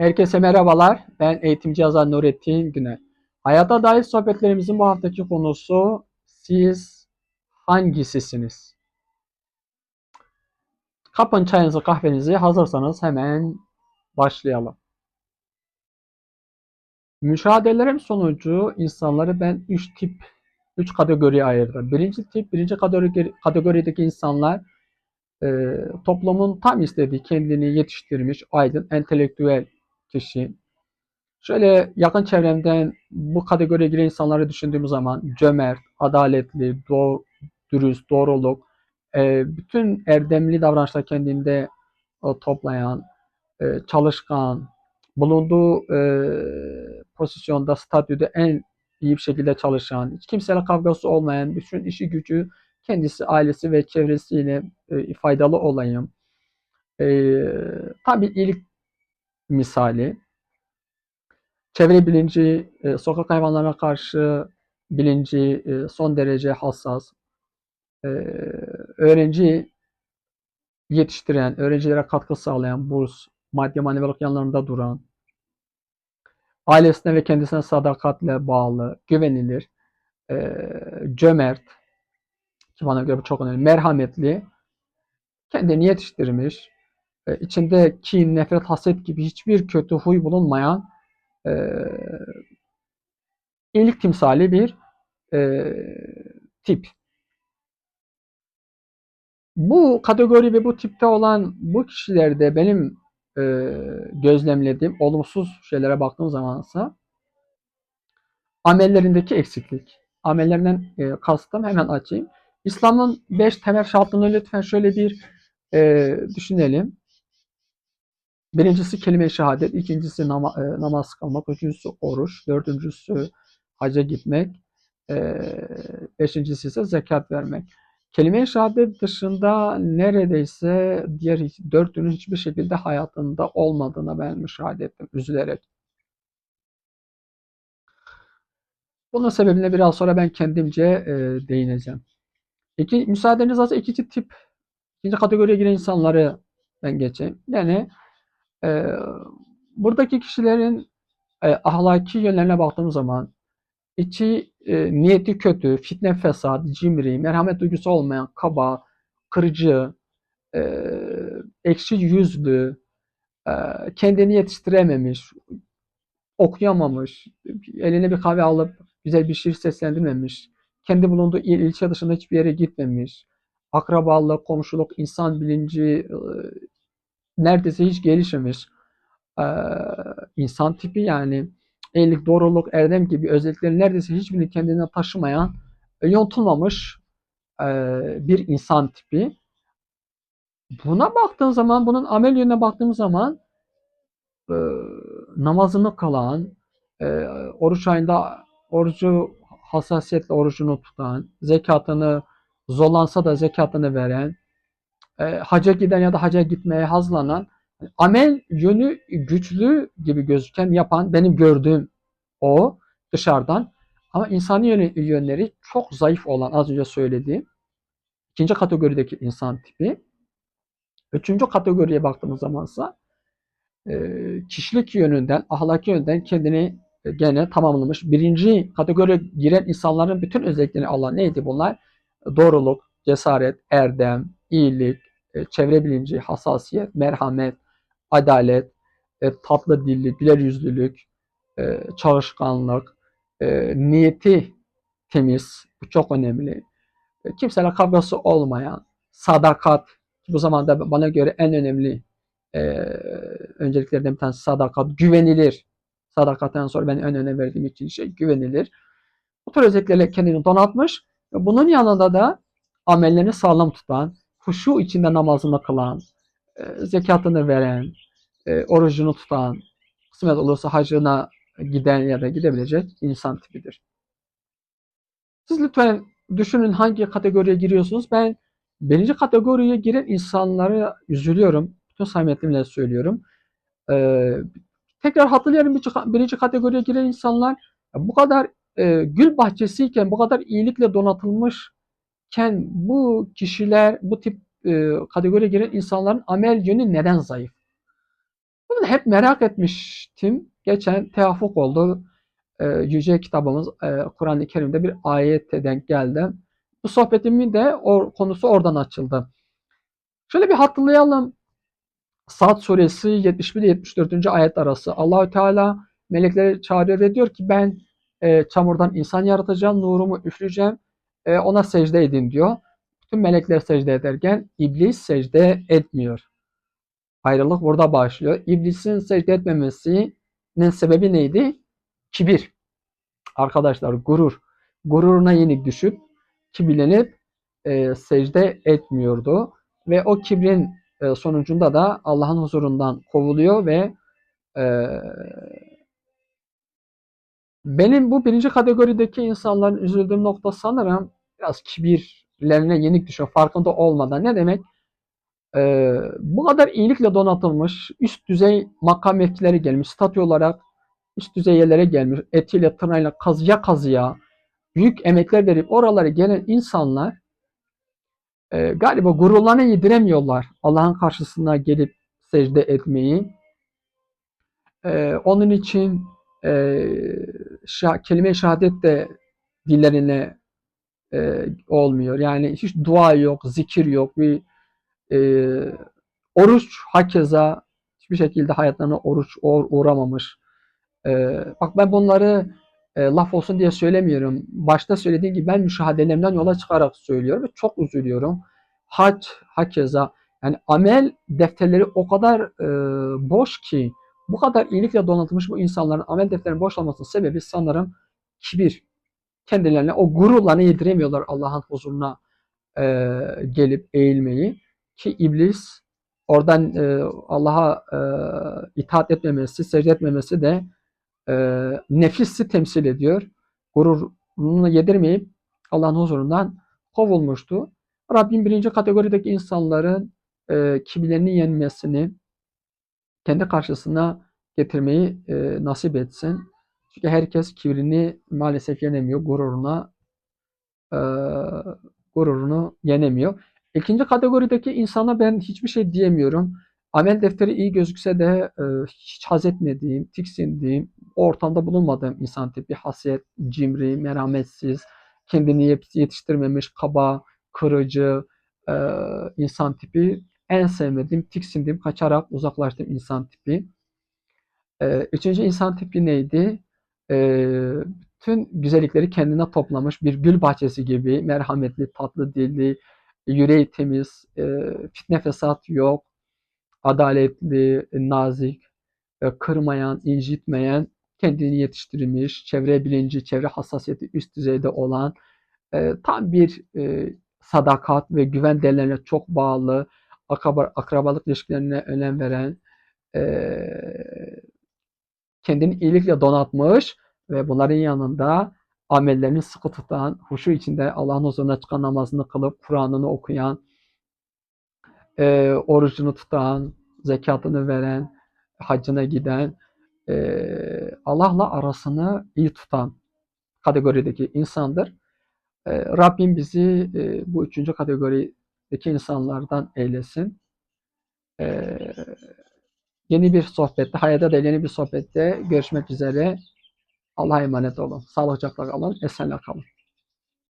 Herkese merhabalar. Ben eğitimci yazar Nurettin Güner. Hayata dair sohbetlerimizin bu haftaki konusu siz hangisisiniz? Kapın çayınızı kahvenizi hazırsanız hemen başlayalım. Müşahedelerim sonucu insanları ben 3 tip, 3 kategoriye ayırdım. Birinci tip, birinci kategori, kategorideki insanlar e, toplumun tam istediği kendini yetiştirmiş, aydın, entelektüel kişi. Şöyle yakın çevremden bu kategoriye giren insanları düşündüğüm zaman cömert, adaletli, doğru, dürüst, doğruluk, e, bütün erdemli davranışlar kendinde e, toplayan, e, çalışkan, bulunduğu e, pozisyonda, statüde en iyi bir şekilde çalışan, hiç kimseyle kavgası olmayan, bütün işi gücü kendisi, ailesi ve çevresiyle e, faydalı olayım. E, tabii iyilik misali. Çevre bilinci, e, sokak hayvanlarına karşı bilinci e, son derece hassas. E, öğrenci yetiştiren, öğrencilere katkı sağlayan, burs, maddi manevilik yanlarında duran, ailesine ve kendisine sadakatle bağlı, güvenilir, e, cömert, ki bana göre bu çok önemli, merhametli, kendini yetiştirmiş, e, içinde kin, nefret, haset gibi hiçbir kötü huy bulunmayan e, iyilik timsali bir e, tip. Bu kategori ve bu tipte olan bu kişilerde benim e, gözlemlediğim olumsuz şeylere baktığım zamansa amellerindeki eksiklik. Amellerinden e, kastım hemen açayım. İslam'ın beş temel şartını lütfen şöyle bir e, düşünelim. Birincisi kelime-i şehadet, ikincisi nama, e, namaz kılmak, üçüncüsü oruç, dördüncüsü hacca gitmek, e, beşincisi ise zekat vermek. Kelime-i şehadet dışında neredeyse diğer hiç- dörtünün hiçbir şekilde hayatında olmadığına ben müşahede ettim üzülerek. Bunun sebebine biraz sonra ben kendimce e, değineceğim. İki, müsaadeniz varsa ikinci tip, ikinci kategoriye giren insanları ben geçeyim. Yani e, buradaki kişilerin e, ahlaki yönlerine baktığım zaman içi e, niyeti kötü, fitne fesat, cimri, merhamet duygusu olmayan, kaba, kırıcı, e, ekşi yüzlü, e, kendini yetiştirememiş, okuyamamış, eline bir kahve alıp güzel bir şiir seslendirmemiş, kendi bulunduğu il, ilçe dışında hiçbir yere gitmemiş, akrabalık, komşuluk, insan bilinci e, neredeyse hiç gelişmemiş e, insan tipi yani iyilik, doğruluk, erdem gibi özellikleri neredeyse hiçbirini kendine taşımayan, e, yontulmamış e, bir insan tipi. Buna baktığın zaman, bunun amel yönüne baktığımız zaman e, namazını kılan, e, oruç ayında orucu hassasiyetle orucunu tutan, zekatını zorlansa da zekatını veren, e, haca giden ya da haca gitmeye hazırlanan, amel yönü güçlü gibi gözüken yapan benim gördüğüm o dışarıdan. Ama insani yönleri çok zayıf olan az önce söylediğim ikinci kategorideki insan tipi. Üçüncü kategoriye baktığımız zamansa e, kişilik yönünden, ahlaki yönden kendini e, gene tamamlamış. Birinci kategoriye giren insanların bütün özelliklerini alan neydi bunlar? Doğruluk, cesaret, erdem, iyilik, e, çevre bilinci, hassasiyet, merhamet, adalet, e, tatlı dilli, güler yüzlülük, e, çalışkanlık, e, niyeti temiz, bu çok önemli. E, kimseyle kavgası olmayan, sadakat, bu zamanda bana göre en önemli önceliklerden bir tanesi sadakat, güvenilir. Sadakatten sonra ben en önem verdiğim için şey güvenilir. Bu tür özelliklerle kendini donatmış. Bunun yanında da amellerini sağlam tutan, huşu içinde namazını kılan, e, zekatını veren, e, orucunu tutan, kısmet olursa hacına giden ya da gidebilecek insan tipidir. Siz lütfen düşünün hangi kategoriye giriyorsunuz. Ben birinci kategoriye giren insanları üzülüyorum. Bütün samimiyetimle söylüyorum. Ee, tekrar hatırlayalım bir- birinci kategoriye giren insanlar bu kadar e, gül bahçesiyken, bu kadar iyilikle donatılmışken bu kişiler, bu tip e, kategoriye giren insanların amel yönü neden zayıf? Bunu hep merak etmiştim. Geçen tevafuk oldu. Ee, Yüce kitabımız e, Kur'an-ı Kerim'de bir ayete denk geldim. Bu sohbetimin de o, konusu oradan açıldı. Şöyle bir hatırlayalım. Sad suresi 71 74. ayet arası Allahü Teala melekleri çağırıyor ve diyor ki ben e, çamurdan insan yaratacağım, nurumu üfleyeceğim, e, ona secde edin diyor. Bütün melekler secde ederken iblis secde etmiyor. Ayrılık burada başlıyor. İblisin secde etmemesinin sebebi neydi? Kibir. Arkadaşlar gurur. Gururuna yenik düşüp kibirlenip e, secde etmiyordu. Ve o kibrin e, sonucunda da Allah'ın huzurundan kovuluyor ve e, benim bu birinci kategorideki insanların üzüldüğüm nokta sanırım biraz kibirlerine yenik düşüyor farkında olmadan. Ne demek? Ee, bu kadar iyilikle donatılmış, üst düzey makam mevkileri gelmiş, statü olarak üst düzey yerlere gelmiş, etiyle tırnağıyla kazıya kazıya büyük emekler verip oralara gelen insanlar e, galiba gururlarına yediremiyorlar Allah'ın karşısına gelip secde etmeyi. E, onun için e, şah, kelime-i şehadet de dillerine e, olmuyor. Yani hiç dua yok, zikir yok, bir e, oruç hakeza hiçbir şekilde hayatlarına oruç uğramamış. E, bak ben bunları e, laf olsun diye söylemiyorum. Başta söylediğim gibi ben müşahedelerimden yola çıkarak söylüyorum ve çok üzülüyorum. Hac hakeza yani amel defterleri o kadar e, boş ki bu kadar iyilikle donatılmış bu insanların amel defterinin boş olmasının sebebi sanırım kibir. Kendilerine o gururlarını yediremiyorlar Allah'ın huzuruna e, gelip eğilmeyi ki iblis oradan e, Allah'a e, itaat etmemesi, secde etmemesi de e, nefisi temsil ediyor. Gururunu yedirmeyip Allah'ın huzurundan kovulmuştu. Rabbim birinci kategorideki insanların e, kibirlerini yenmesini kendi karşısına getirmeyi e, nasip etsin. Çünkü herkes kibrini maalesef yenemiyor. Gururuna e, gururunu yenemiyor. İkinci kategorideki insana ben hiçbir şey diyemiyorum. Amel defteri iyi gözükse de e, hiç haz etmediğim, tiksindiğim, ortamda bulunmadığım insan tipi haset, cimri, merhametsiz, kendini yetiştirmemiş, kaba, kırıcı e, insan tipi en sevmediğim, tiksindiğim, kaçarak uzaklaştığım insan tipi. E, üçüncü insan tipi neydi? E, bütün güzellikleri kendine toplamış bir gül bahçesi gibi merhametli, tatlı dilli, yüreği temiz, e, fitne fesat yok, adaletli, nazik, e, kırmayan, incitmeyen, kendini yetiştirmiş, çevre bilinci, çevre hassasiyeti üst düzeyde olan, e, tam bir e, sadakat ve güven değerlerine çok bağlı, akrabalık ilişkilerine önem veren, kendini iyilikle donatmış ve bunların yanında amellerini sıkı tutan, huşu içinde Allah'ın huzuruna çıkan namazını kılıp Kur'an'ını okuyan, e, orucunu tutan, zekatını veren, hacına giden, e, Allah'la arasını iyi tutan kategorideki insandır. E, Rabbim bizi e, bu üçüncü kategorideki insanlardan eylesin. E, yeni bir sohbette, hayata da yeni bir sohbette görüşmek üzere. Allah'a emanet olun. Sağlıcakla kalın, esenle kalın.